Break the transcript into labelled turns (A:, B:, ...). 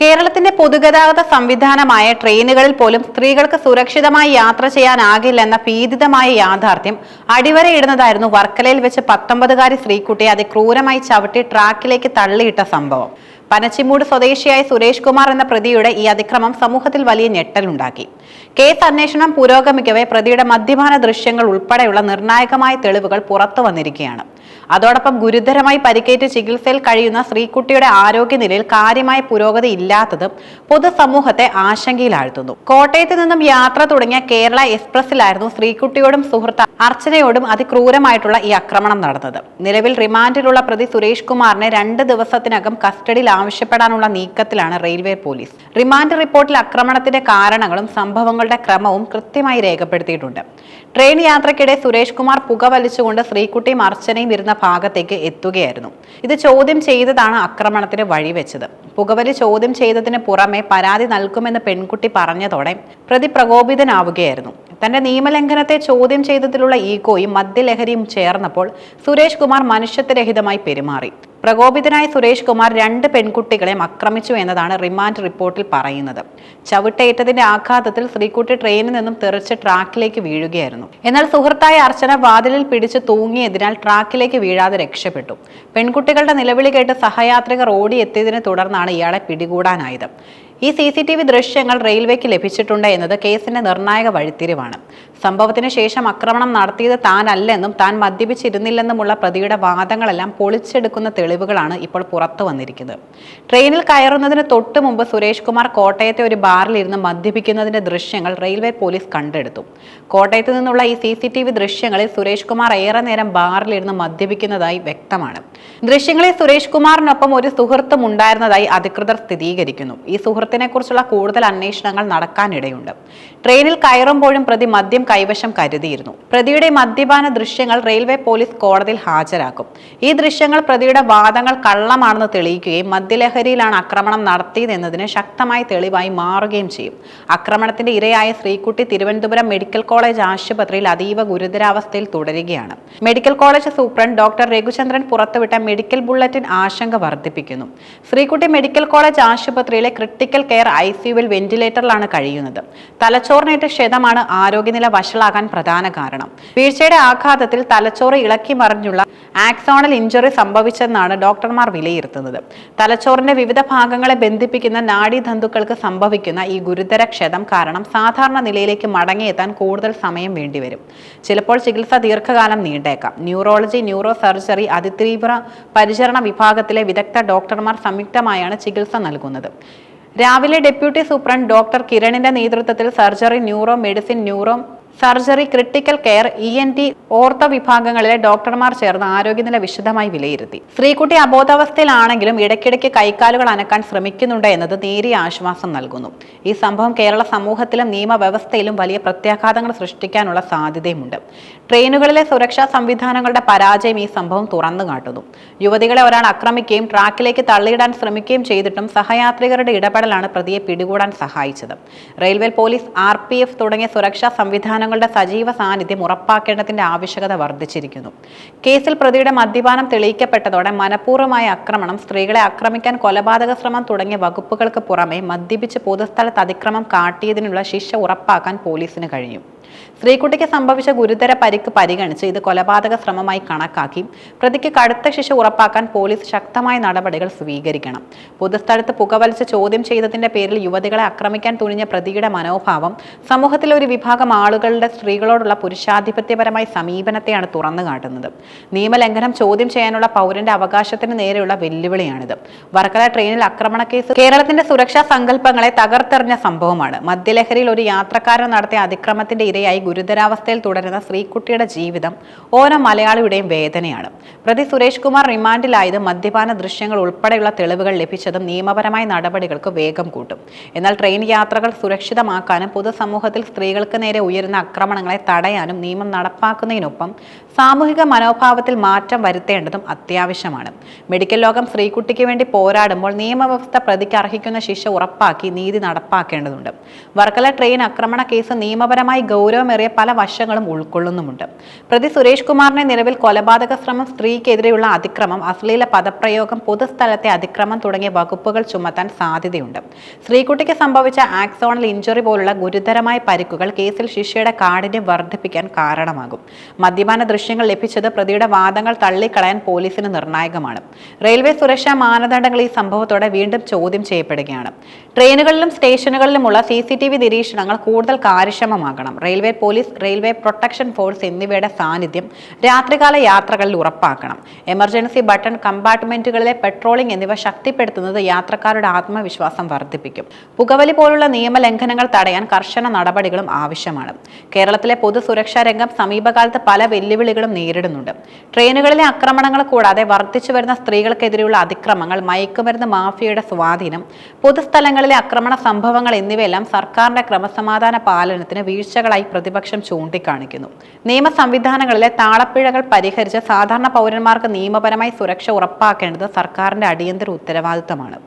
A: കേരളത്തിന്റെ പൊതുഗതാഗത സംവിധാനമായ ട്രെയിനുകളിൽ പോലും സ്ത്രീകൾക്ക് സുരക്ഷിതമായി യാത്ര ചെയ്യാനാകില്ലെന്ന ഭീതിതമായ യാഥാർത്ഥ്യം അടിവരയിടുന്നതായിരുന്നു വർക്കലയിൽ വെച്ച് പത്തൊമ്പതുകാരി സ്ത്രീക്കുട്ടിയെ അതിക്രൂരമായി ചവിട്ടി ട്രാക്കിലേക്ക് തള്ളിയിട്ട സംഭവം. പനച്ചിമൂട് സ്വദേശിയായ സുരേഷ് കുമാർ എന്ന പ്രതിയുടെ ഈ അതിക്രമം സമൂഹത്തിൽ വലിയ ഞെട്ടലുണ്ടാക്കി കേസ് അന്വേഷണം പുരോഗമിക്കവേ പ്രതിയുടെ മദ്യപാന ദൃശ്യങ്ങൾ ഉൾപ്പെടെയുള്ള നിർണായകമായ തെളിവുകൾ പുറത്തു വന്നിരിക്കുകയാണ്. അതോടൊപ്പം ഗുരുതരമായി പരിക്കേറ്റ് ചികിത്സയിൽ കഴിയുന്ന ശ്രീകുട്ടിയുടെ ആരോഗ്യനിലയിൽ കാര്യമായ പുരോഗതി ഇല്ലാത്തതും പൊതുസമൂഹത്തെ ആശങ്കയിലാഴ്ത്തുന്നു. കോട്ടയത്ത് നിന്നും യാത്ര തുടങ്ങിയ കേരള എക്സ്പ്രസിലായിരുന്നു ശ്രീകുട്ടിയോടും സുഹൃത്ത് അർച്ചനയോടും അതിക്രൂരമായിട്ടുള്ള ഈ ആക്രമണം നടന്നത്. നിലവിൽ റിമാൻഡിലുള്ള പ്രതി സുരേഷ് കുമാറിനെ രണ്ട് ദിവസത്തിനകം കസ്റ്റഡിയിൽ ആവശ്യപ്പെടാനുള്ള നീക്കത്തിലാണ് റെയിൽവേ പോലീസ്. റിമാൻഡ് റിപ്പോർട്ടിൽ ആക്രമണത്തിന്റെ കാരണങ്ങളും സംഭവങ്ങളുടെ ക്രമവും കൃത്യമായി രേഖപ്പെടുത്തിയിട്ടുണ്ട്. ട്രെയിൻ യാത്രക്കിടെ സുരേഷ് കുമാർ പുക വലിച്ചുകൊണ്ട് ശ്രീകുട്ടിയും അർച്ചനയും ഇരുന്ന ഭാഗത്തേക്ക് എത്തുകയായിരുന്നു. ഇത് ചോദ്യം ചെയ്തതാണ് ആക്രമണത്തിന് വഴിവെച്ചത്. പുകവലി ചോദ്യം ചെയ്തതിന് പുറമെ പരാതി നൽകുമെന്ന് പെൺകുട്ടി പറഞ്ഞതോടെ പ്രതി പ്രകോപിതനാവുകയായിരുന്നു. തന്റെ നിയമലംഘനത്തെ ചോദ്യം ചെയ്തതിലുള്ള ഈഗോയും മദ്യലഹരിയും ചേർന്നപ്പോൾ സുരേഷ് കുമാർ മനുഷ്യത്വരഹിതമായി പെരുമാറി. പ്രകോപിതനായ സുരേഷ് കുമാർ രണ്ട് പെൺകുട്ടികളെയും ആക്രമിച്ചു എന്നതാണ് റിമാൻഡ് റിപ്പോർട്ടിൽ പറയുന്നത്. ചവിട്ടേറ്റതിന്റെ ആഘാതത്തിൽ ശ്രീകുട്ടി ട്രെയിനിൽ നിന്നും തെറിച്ച് ട്രാക്കിലേക്ക് വീഴുകയായിരുന്നു. എന്നാൽ സുഹൃത്തായ അർച്ചന വാതിലിൽ പിടിച്ച് തൂങ്ങിയതിനാൽ ട്രാക്കിലേക്ക് വീഴാതെ രക്ഷപ്പെട്ടു. പെൺകുട്ടികളുടെ നിലവിളി കേട്ട് സഹയാത്രികർ ഓടിയെത്തിയതിനെ തുടർന്നാണ് ഇയാളെ പിടികൂടാനായത്. ഈ സി സി ടി വി ദൃശ്യങ്ങൾ റെയിൽവേക്ക് ലഭിച്ചിട്ടുണ്ട് എന്നത് കേസിന്റെ നിർണായക വഴിത്തിരിവാണ്. സംഭവത്തിന് ശേഷം ആക്രമണം നടത്തിയത് താനല്ലെന്നും താൻ മദ്യപിച്ചിരുന്നില്ലെന്നുമുള്ള പ്രതിയുടെ വാദങ്ങളെല്ലാം പൊളിച്ചെടുക്കുന്ന തെളിവുകളാണ് ഇപ്പോൾ പുറത്തു വന്നിരിക്കുന്നത്. ട്രെയിനിൽ കയറുന്നതിന് തൊട്ട് മുമ്പ് സുരേഷ് കുമാർ കോട്ടയത്തെ ഒരു ബാറിലിരുന്ന് മദ്യപിക്കുന്നതിന്റെ ദൃശ്യങ്ങൾ റെയിൽവേ പോലീസ് കണ്ടെടുത്തു. കോട്ടയത്ത് നിന്നുള്ള ഈ സി സി ടി വി ദൃശ്യങ്ങളിൽ സുരേഷ് കുമാർ ഏറെ നേരം ബാറിലിരുന്ന് മദ്യപിക്കുന്നതായി വ്യക്തമാണ്. ദൃശ്യങ്ങളിൽ സുരേഷ് കുമാറിനൊപ്പം ഒരു സുഹൃത്തും ഉണ്ടായിരുന്നതായി അധികൃതർ സ്ഥിരീകരിക്കുന്നു. ഈ സുഹൃത്തിനെ കുറിച്ചുള്ള കൂടുതൽ അന്വേഷണങ്ങൾ നടക്കാനിടയുണ്ട്. ട്രെയിനിൽ കയറുമ്പോഴും പ്രതി മദ്യം കൈവശം കരുതിയിരുന്നു. പ്രതിയുടെ മദ്യപാന ദൃശ്യങ്ങൾ റെയിൽവേ പോലീസ് കോടതിയിൽ ഹാജരാക്കും. ഈ ദൃശ്യങ്ങൾ പ്രതിയുടെ വാദങ്ങൾ കള്ളമാണെന്ന് തെളിയിക്കുകയും മദ്യലഹരിയിലാണ് ആക്രമണം നടത്തിയതെന്നതിന് ശക്തമായ തെളിവായി മാറുകയും ചെയ്യും. ആക്രമണത്തിന്റെ ഇരയായ ശ്രീകുട്ടി തിരുവനന്തപുരം മെഡിക്കൽ കോളേജ് ആശുപത്രിയിൽ അതീവ ഗുരുതരാവസ്ഥയിൽ തുടരുകയാണ്. Medical college superintendent doctor Raghuchandran പുറത്തുവിട്ട മെഡിക്കൽ ബുള്ളറ്റിൻ ആശങ്ക വർദ്ധിപ്പിക്കുന്നു. ശ്രീകുട്ടി മെഡിക്കൽ കോളേജ് ആശുപത്രിയിലെ ക്രിട്ടിക്കൽ കെയർ ഐ സിയുവിൽ വെന്റിലേറ്ററിലാണ് കഴിയുന്നത്. തലച്ചോറിനേറ്റ ക്ഷതമാണ് ആരോഗ്യനില വഷളാകാൻ പ്രധാന കാരണം. വീഴ്ചയുടെ ആഘാതത്തിൽ തലച്ചോറ് ഇളക്കി മറിഞ്ഞുള്ള ആക്സോണൽ ഇഞ്ചുറി സംഭവിച്ചെന്നാണ് ഡോക്ടർമാർ വിലയിരുത്തുന്നത്. തലച്ചോറിന്റെ വിവിധ ഭാഗങ്ങളെ ബന്ധിപ്പിക്കുന്ന നാഡീതന്തുക്കൾക്ക് സംഭവിക്കുന്ന ഈ ഗുരുതര ക്ഷതം കാരണം സാധാരണ നിലയിലേക്ക് മടങ്ങിയെത്താൻ കൂടുതൽ സമയം വേണ്ടിവരും. ചിലപ്പോൾ ചികിത്സ ദീർഘകാലം നീണ്ടേക്കാം. ന്യൂറോളജി ന്യൂറോ സർജറി അതിതീവ്ര പരിചരണ വിഭാഗത്തിലെ വിദഗ്ധ ഡോക്ടർമാർ സംയുക്തമായാണ് ചികിത്സ നൽകുന്നത്. രാവിലെ ഡെപ്യൂട്ടി സൂപ്രണ്ട് ഡോക്ടർ കിരണിന്റെ നേതൃത്വത്തിൽ surgery neuro medicine neuro surgery critical care E N T ortho വിഭാഗങ്ങളിലെ ഡോക്ടർമാർ ചേർന്ന് ആരോഗ്യനില വിശദമായി വിലയിരുത്തി. സ്ത്രീകുട്ടി അബോധാവസ്ഥയിലാണെങ്കിലും ഇടയ്ക്കിടയ്ക്ക് കൈക്കാലുകൾ അനക്കാൻ ശ്രമിക്കുന്നുണ്ട് എന്നത് നേരിയ ആശ്വാസം നൽകുന്നു. ഈ സംഭവം കേരള സമൂഹത്തിലും നിയമവ്യവസ്ഥയിലും വലിയ പ്രത്യാഘാതങ്ങൾ സൃഷ്ടിക്കാനുള്ള സാധ്യതയുമുണ്ട്. ട്രെയിനുകളിലെ സുരക്ഷാ സംവിധാനങ്ങളുടെ പരാജയം ഈ സംഭവം തുറന്നു കാട്ടുന്നു. യുവതികളെ ഒരാൾ ആക്രമിക്കുകയും ട്രാക്കിലേക്ക് തള്ളിയിടാൻ ശ്രമിക്കുകയും ചെയ്തിട്ടും സഹയാത്രികരുടെ ഇടപെടലാണ് പ്രതിയെ പിടികൂടാൻ സഹായിച്ചത്. റെയിൽവേ പോലീസ് ആർ തുടങ്ങിയ സുരക്ഷാ സംവിധാനങ്ങളുടെ സജീവ സാന്നിധ്യം ഉറപ്പാക്കേണ്ടതിന്റെ ആവശ്യകത വർദ്ധിച്ചിരിക്കുന്നു. കേസിൽ പ്രതിയുടെ മദ്യപാനം തെളിയിക്കപ്പെട്ടതോടെ മനഃപൂർവമായ ആക്രമണം സ്ത്രീകളെ ആക്രമിക്കാൻ കൊലപാതക ശ്രമം തുടങ്ങിയ വകുപ്പുകൾക്ക് പുറമെ മദ്യപിച്ച് പൊതുസ്ഥലത്ത് അതിക്രമം കാട്ടിയതിനുള്ള ശിക്ഷ ഉറപ്പാക്കാൻ പോലീസിന് കഴിഞ്ഞു. സ്ത്രീകുട്ടിക്ക് സംഭവിച്ച ഗുരുതര പരിക്ക് പരിഗണിച്ച് ഇത് കൊലപാതക ശ്രമമായി കണക്കാക്കി. പ്രതിക്ക് കടുത്ത ശിക്ഷ ഉറപ്പാക്കാൻ പോലീസ് ശക്തമായ നടപടികൾ സ്വീകരിക്കണം. പൊതുസ്ഥലത്ത് പുകവലിച്ച് ചോദ്യം ചെയ്തതിന്റെ പേരിൽ യുവതികളെ ആക്രമിക്കാൻ തുനിഞ്ഞ പ്രതിയുടെ മനോഭാവം സമൂഹത്തിലെ ഒരു വിഭാഗം ആളുകളുടെ സ്ത്രീകളോടുള്ള പുരുഷാധിപത്യപരമായ സമീപനത്തെയാണ് തുറന്നു കാട്ടുന്നത്. നിയമലംഘനം ചോദ്യം ചെയ്യാനുള്ള പൗരന്റെ അവകാശത്തിന് നേരെയുള്ള വെല്ലുവിളിയാണിത്. വർക്കല ട്രെയിനിൽ ആക്രമണ കേസ് കേരളത്തിന്റെ സുരക്ഷാ സങ്കല്പങ്ങളെ തകർത്തെറിഞ്ഞ സംഭവമാണ്. മദ്യലഹരിയിൽ ഒരു യാത്രക്കാരൻ നടത്തിയ അതിക്രമത്തിന്റെ ഇരയായി ഗുരുതരാവസ്ഥയിൽ തുടരുന്ന ശ്രീകുട്ടിയുടെ ജീവിതം ഓരോ മലയാളിയുടെയും വേദനയാണ്. പ്രതി സുരേഷ് കുമാർ റിമാൻഡിലായത് മദ്യപാന ദൃശ്യങ്ങൾ ഉൾപ്പെടെയുള്ള തെളിവുകൾ ലഭിച്ചതും നിയമപരമായ നടപടികൾക്ക് വേഗം കൂട്ടും. എന്നാൽ ട്രെയിൻ യാത്രകൾ സുരക്ഷിതമാക്കാനും പൊതുസമൂഹത്തിൽ സ്ത്രീകൾക്ക് നേരെ ഉയരുന്ന ആക്രമണങ്ങളെ തടയാനും നിയമം നടപ്പാക്കുന്നതിനൊപ്പം സാമൂഹിക മനോഭാവത്തിൽ മാറ്റം വരുത്തേണ്ടതും അത്യാവശ്യമാണ്. മെഡിക്കൽ ലോകം ശ്രീകുട്ടിക്ക് വേണ്ടി പോരാടുമ്പോൾ നിയമവ്യവസ്ഥ പ്രതിക്ക് അർഹിക്കുന്ന ശിക്ഷ ഉറപ്പാക്കി നീതി നടപ്പാക്കേണ്ടതുണ്ട്. വർക്കല ട്രെയിൻ ആക്രമണ കേസ് നിയമപരമായി ഗൗരവമേറിയ പല വശങ്ങളും ഉൾക്കൊള്ളുന്നുമുണ്ട്. പ്രതി സുരേഷ് കുമാറിനെ നിലവിൽ കൊലപാതക ശ്രമം സ്ത്രീക്കെതിരെയുള്ള അതിക്രമം അശ്ലീല പദപ്രയോഗം പൊതുസ്ഥലത്തെ അതിക്രമം തുടങ്ങിയ വകുപ്പുകൾ ചുമത്താൻ സാധ്യതയുണ്ട്. ശ്രീകുട്ടിക്ക് സംഭവിച്ച ആക്സോണൽ ഇഞ്ചുറി പോലുള്ള ഗുരുതരമായ പരിക്കുകൾ കേസിൽ ശിഷ്യയുടെ കാഠിന്യം വർദ്ധിപ്പിക്കാൻ കാരണമാകും. മദ്യപാന ദൃശ്യങ്ങൾ ലഭിച്ചത് പ്രതിയുടെ വാദങ്ങൾ തള്ളിക്കളയാൻ പോലീസിന് നിർണായകമാണ്. റെയിൽവേ സുരക്ഷാ മാനദണ്ഡങ്ങൾ ഈ സംഭവത്തോടെ വീണ്ടും ചോദ്യം ചെയ്യപ്പെടുകയാണ്. ട്രെയിനുകളിലും സ്റ്റേഷനുകളിലുമുള്ള സി സി ടി വി നിരീക്ഷണങ്ങൾ കൂടുതൽ കാര്യക്ഷമമാകണം. Railway police railway protection force എന്നിവയുടെ സാന്നിധ്യം രാത്രികാല യാത്രകളിൽ ഉറപ്പാക്കണം. എമർജൻസി ബട്ടൺ കമ്പാർട്ട്മെന്റുകളിലെ പെട്രോളിംഗ് എന്നിവ ശക്തിപ്പെടുത്തുന്നത് യാത്രക്കാരുടെ ആത്മവിശ്വാസം വർദ്ധിപ്പിക്കും. പുകവലി പോലുള്ള നിയമലംഘനങ്ങൾ തടയാൻ കർശന നടപടികളും ആവശ്യമാണ്. കേരളത്തിലെ പൊതുസുരക്ഷാ രംഗം സമീപകാലത്ത് പല വെല്ലുവിളികളും നേരിടുന്നുണ്ട്. ട്രെയിനുകളിലെ ആക്രമണങ്ങൾ കൂടാതെ വർദ്ധിച്ചു വരുന്ന സ്ത്രീകൾക്കെതിരെയുള്ള അതിക്രമങ്ങൾ മയക്കുമരുന്ന് മാഫിയയുടെ സ്വാധീനം പൊതുസ്ഥലങ്ങളിലെ ആക്രമണ സംഭവങ്ങൾ എന്നിവയെല്ലാം സർക്കാരിന്റെ ക്രമസമാധാന പാലനത്തിന് വീഴ്ചകളായി പ്രതിപക്ഷം ചൂണ്ടിക്കാണിക്കുന്നു. നിയമ സംവിധാനങ്ങളിലെ താളപ്പിഴകൾ പരിഹരിച്ച് സാധാരണ പൗരന്മാർക്ക് നിയമപരമായി സുരക്ഷ ഉറപ്പാക്കേണ്ടത് സർക്കാരിന്റെ അടിയന്തര ഉത്തരവാദിത്തമാണ്.